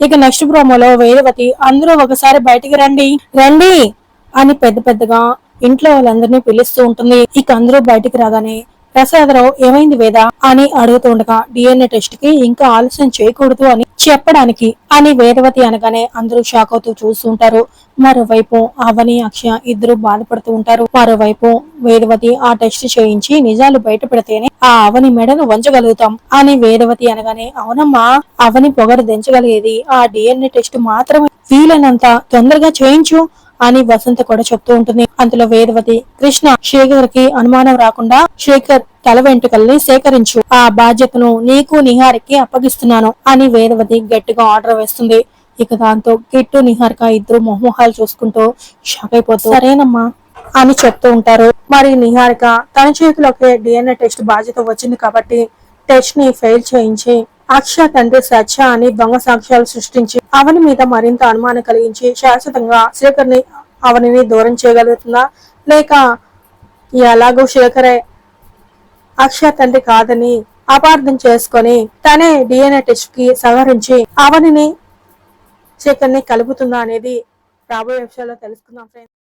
ఇక నెక్స్ట్ ప్రోమోలో వేదవతి అందరూ ఒకసారి బయటికి రండి. రండి అని పెద్ద పెద్దగా ఇంట్లో వాళ్ళందరినీ పిలుస్తూ ఉంటుంది. ఇక అందరూ బయటికి రాగానే ప్రసాదరావు ఏమైంది వేద? అని అడుగుతూ ఉండగా డిఎన్ఏ టెస్ట్కి ఇంకా ఆలస్యం చేయకూడదు అని చెప్పడానికి అని వేదవతి అనగానే అందరూ షాక్ అవుతూ చూస్తూ ఉంటారు. మరోవైపు అవని అక్షయ ఇద్దరు బాధపడుతూ ఉంటారు. మరోవైపు వేదవతి ఆ టెస్ట్ చేయించి నిజాలు బయట పెడితేనే ఆ అవని మెడను వంచగలుగుతాం. అని వేదవతి అనగానే అవునమ్మా అవని పొగరు దించగలిగేది. ఆ డిఎన్ఏ టెస్ట్ మాత్రమే. వీలైనంత తొందరగా చేయించు అని వసంత కూడా చెప్తూ ఉంటుంది. అందులో వేదవతి కృష్ణ శేఖర్కి అనుమానం రాకుండా శేఖర్ తల వెంట్రుకల్ని సేకరించు. ఆ బాధ్యతను నీకు నిహారికి అప్పగిస్తున్నాను అని వేదవతి గట్టిగా ఆర్డర్ వేస్తుంది. ఇక దాంతో కిట్టు నిహారిక ఇద్దరు మొహమొహాలు చూసుకుంటూ షాక్ అయిపోతుంది సరేనమ్మా అని చెప్తూ ఉంటారు. మరి నిహారిక తన చేతిలోకి డిఎన్ఏ టెస్ట్ బాధ్యత వచ్చింది కాబట్టి టెస్ట్ని ఫెయిల్ చేయించి అక్ష తండ్రి సత్య అని దొంగ సాక్ష్యాలు సృష్టించి అవని మీద మరింత అనుమానం కలిగించి శాశ్వతంగా శేఖర్ని అవనిని దూరం చేయగలుగుతుందా? లేక ఎలాగో శేఖరే అక్ష తండ్రి కాదని అపార్థం చేసుకొని తనే డిఎన్ఏ టెస్ట్కి సహకరించి అవనిని శేఖర్ని కలుపుతుందా అనేది రాబోయే విషయాల్లో తెలుసుకుందాం ఫ్రెండ్స్